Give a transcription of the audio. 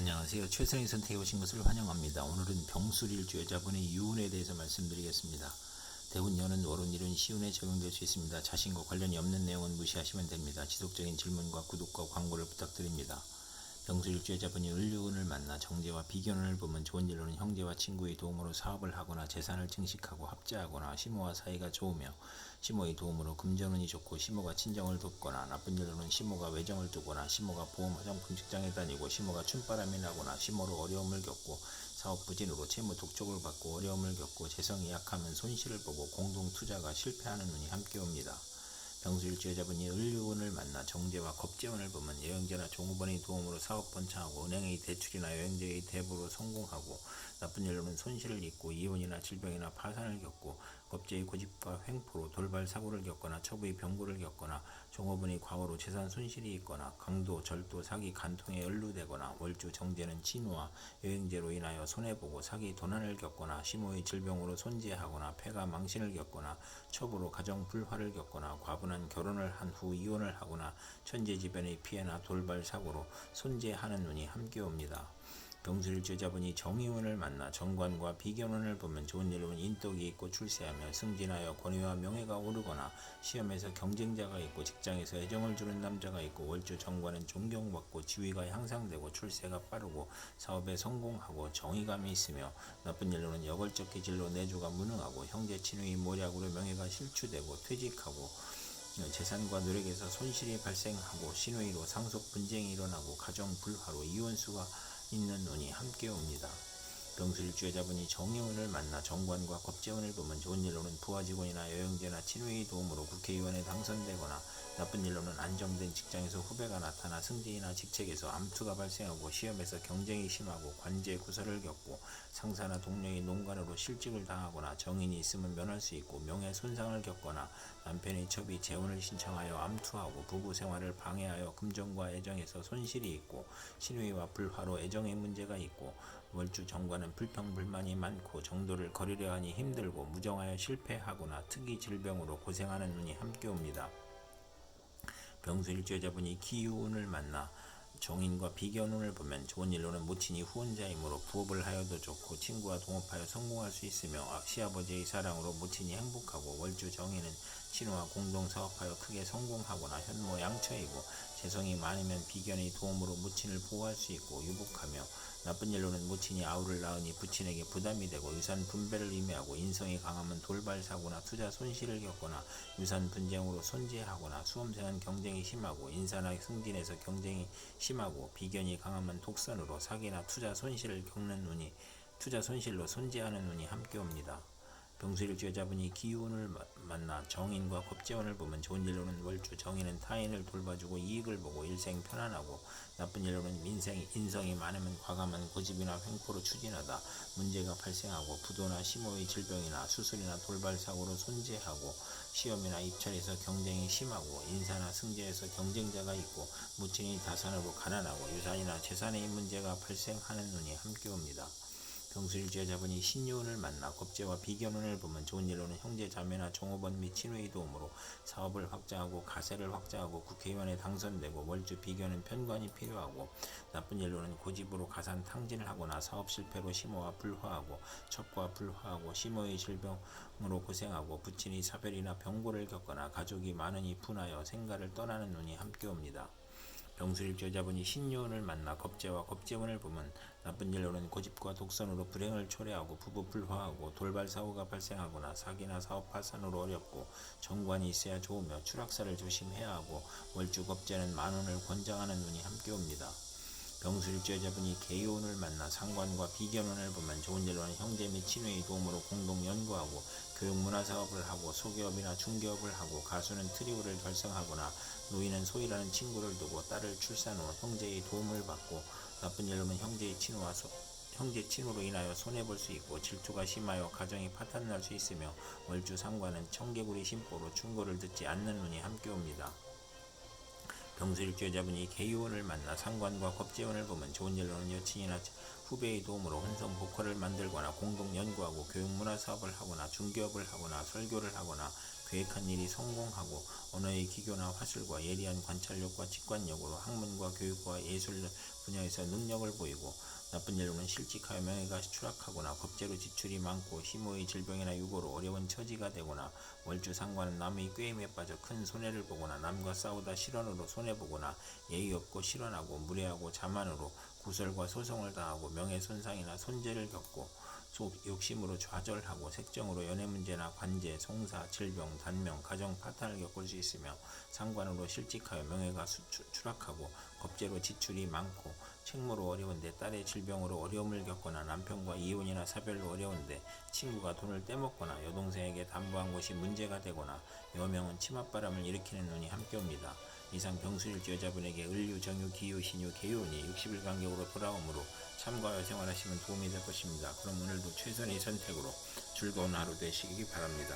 안녕하세요. 최선의 선택해 오신 것을 환영합니다. 오늘은 병술일주 여자분의 유운에 대해서 말씀드리겠습니다. 대운, 여는, 월운, 일은 시운에 적용될 수 있습니다. 자신과 관련이 없는 내용은 무시하시면 됩니다. 지속적인 질문과 구독과 광고를 부탁드립니다. 병술일주 여자분이 을유운을 만나 정제와 비견운을 보면 좋은 일로는 형제와 친구의 도움으로 사업을 하거나 재산을 증식하고 합자하거나 시모와 사이가 좋으며 시모의 도움으로 금전운이 좋고 시모가 친정을 돕거나 나쁜 일로는 시모가 외정을 두거나 시모가 보험 화장품 직장에 다니고 시모가 춤바람이 나거나 시모로 어려움을 겪고 사업 부진으로 채무 독촉을 받고 어려움을 겪고 재성이 약하면 손실을 보고 공동 투자가 실패하는 운이 함께 옵니다. 병수일주 여자분이 을유운을 만나 정제와 겁재운을 보면 여행제나 종업원의 도움으로 사업 번창하고 은행의 대출이나 여행제의 대부로 성공하고 나쁜 일로는 손실을 입고 이혼이나 질병이나 파산을 겪고 겁제의 고집과 횡포로 돌발 사고를 겪거나 처부의 병고를 겪거나 종업원의 과거로 재산 손실이 있거나 강도, 절도, 사기, 간통에 연루되거나 월주 정제는 진우와 여행제로 인하여 손해보고 사기, 도난을 겪거나 시모의 질병으로 손재하거나 폐가 망신을 겪거나 처부로 가정 불화를 겪거나 과분한 결혼을 한 후 이혼을 하거나 천재지변의 피해나 돌발 사고로 손재하는 눈이 함께 옵니다. 병수일주 여자분이 정의운을 만나 정관과 비견운을 보면 좋은 일로는 인덕이 있고 출세하며 승진하여 권위와 명예가 오르거나 시험에서 경쟁자가 있고 직장에서 애정을 주는 남자가 있고 월주 정관은 존경받고 지위가 향상되고 출세가 빠르고 사업에 성공하고 정의감이 있으며 나쁜 일로는 여걸적 기질로 내조가 무능하고 형제 친구의 모략으로 명예가 실추되고 퇴직하고 재산과 노력에서 손실이 발생하고 신우이로 상속 분쟁이 일어나고 가정 불화로 이혼수가 있는 운이 함께 옵니다. 병술일주 여자분이 정의운을 만나 정관과 겁재운을 보면 좋은 일로는 부하 직원이나 여행제나 친구의 도움으로 국회의원에 당선되거나 나쁜 일로는 안정된 직장에서 후배가 나타나 승진이나 직책에서 암투가 발생하고 시험에서 경쟁이 심하고 관제 구설을 겪고 상사나 동료의 농간으로 실직을 당하거나 정인이 있으면 면할 수 있고 명예 손상을 겪거나 남편의 첩이 재혼을 신청하여 암투하고 부부 생활을 방해하여 금전과 애정에서 손실이 있고 신우이와 불화로 애정의 문제가 있고 월주 정관 은 불평불만이 많고 정도를 거리려 하니 힘들고 무정하여 실패하거나 특이 질병으로 고생하는 눈이 함께 옵니다. 병수일주 여자분이 기운을 만나 정인과 비견운을 보면 좋은 일로는 모친이 후원자이므로 부업을 하여도 좋고 친구와 동업하여 성공할 수 있으며 시아버지의 사랑으로 모친이 행복하고 월주 정인은 친구와 공동 사업하여 크게 성공하거나 현모 양처이고 재성이 많으면 비견의 도움으로 모친을 보호할 수 있고 유복하며 나쁜 일로는 모친이 아우를 낳으니 부친에게 부담이 되고 유산 분배를 의미하고 인성이 강하면 돌발 사고나 투자 손실을 겪거나 유산 분쟁으로 손재하거나 수험생은 경쟁이 심하고 인사나 승진에서 경쟁이 심하고 비견이 강하면 독선으로 사기나 투자 손실을 겪는 운이 투자 손실로 손재하는 운이 함께 옵니다. 병수일주 여자분이 기운을 만나 정인과 겁재원을 보면 좋은 일로는 월주 정인은 타인을 돌봐주고 이익을 보고 일생 편안하고 나쁜 일로는 민생이 인성이 많으면 과감한 고집이나 횡포로 추진하다 문제가 발생하고 부도나 심호의 질병이나 수술이나 돌발 사고로 손재하고 시험이나 입찰에서 경쟁이 심하고 인사나 승재에서 경쟁자가 있고 무친이 다산으로 가난하고 유산이나 재산의 문제가 발생하는 눈이 함께 옵니다. 병수일주 여자분이 신유운을 만나 겁재와 비견운을 보면 좋은 일로는 형제 자매나 종업원 및 친구의 도움으로 사업을 확장하고 가세를 확장하고 국회의원에 당선되고 월주 비견은 편관이 필요하고 나쁜 일로는 고집으로 가산 탕진을 하거나 사업 실패로 심호와 불화하고 첩과 불화하고 심호의 질병으로 고생하고 부친이 사별이나 병고를 겪거나 가족이 많으니 분하여 생가를 떠나는 눈이 함께 옵니다. 병수일주 여자분이 신유운을 만나 겁재와 겁재운을 보면 나쁜 일로는 고집과 독선으로 불행을 초래하고 부부 불화하고 돌발 사고가 발생하거나 사기나 사업 파산으로 어렵고 정관이 있어야 좋으며 추락사를 조심해야 하고 월주 겁재는 만원을 권장하는 눈이 함께 옵니다. 병수일주 여자분이 개요운을 만나 상관과 비견운을 보면 좋은 일로는 형제 및 친구의 도움으로 공동 연구하고 교육 문화 사업을 하고 소기업이나 중기업을 하고 가수는 트리오를 결성하거나 노인은 소희라는 친구를 두고 딸을 출산 후 형제의 도움을 받고 나쁜 일로는 형제의 친구와 소, 형제 친으로 인하여 손해볼 수 있고 질투가 심하여 가정이 파탄날 수 있으며 월주 상관은 청개구리 심보로 충고를 듣지 않는 눈이 함께 옵니다. 병수일주 여자분이 개요원을 만나 상관과 겁재원을 보면 좋은 일로는 여친이나 후배의 도움으로 혼성 보컬을 만들거나 공동 연구하고 교육 문화 사업을 하거나 중개업을 하거나 설교를 하거나 계획한 일이 성공하고 언어의 기교나 화술과 예리한 관찰력과 직관력으로 학문과 교육과 예술 분야에서 능력을 보이고 나쁜 일로는 실직하여 명예가 추락하거나 법제로 지출이 많고 희모의 질병이나 유고로 어려운 처지가 되거나 월주 상관은 남의 꾀임에 빠져 큰 손해를 보거나 남과 싸우다 실언으로 손해보거나 예의 없고 실언하고 무례하고 자만으로 구설과 소송을 당하고 명예 손상이나 손재를 겪고 속 욕심으로 좌절하고 색정으로 연애 문제나 관제, 송사, 질병, 단명, 가정 파탄을 겪을 수 있으며 상관으로 실직하여 명예가 수- 추- 추락하고 겁제로 지출이 많고 책무로 어려운데 딸의 질병으로 어려움을 겪거나 남편과 이혼이나 사별로 어려운데 친구가 돈을 떼먹거나 여동생에게 담보한 것이 문제가 되거나 여명은 치맛바람을 일으키는 눈이 함께 옵니다. 이상 병수일주 여자분에게 을류, 정유, 기유, 신유, 개유운이 60일 간격으로 돌아오므로 참가하여 생활하시면 도움이 될 것입니다. 그럼 오늘도 최선의 선택으로 즐거운 하루 되시기 바랍니다.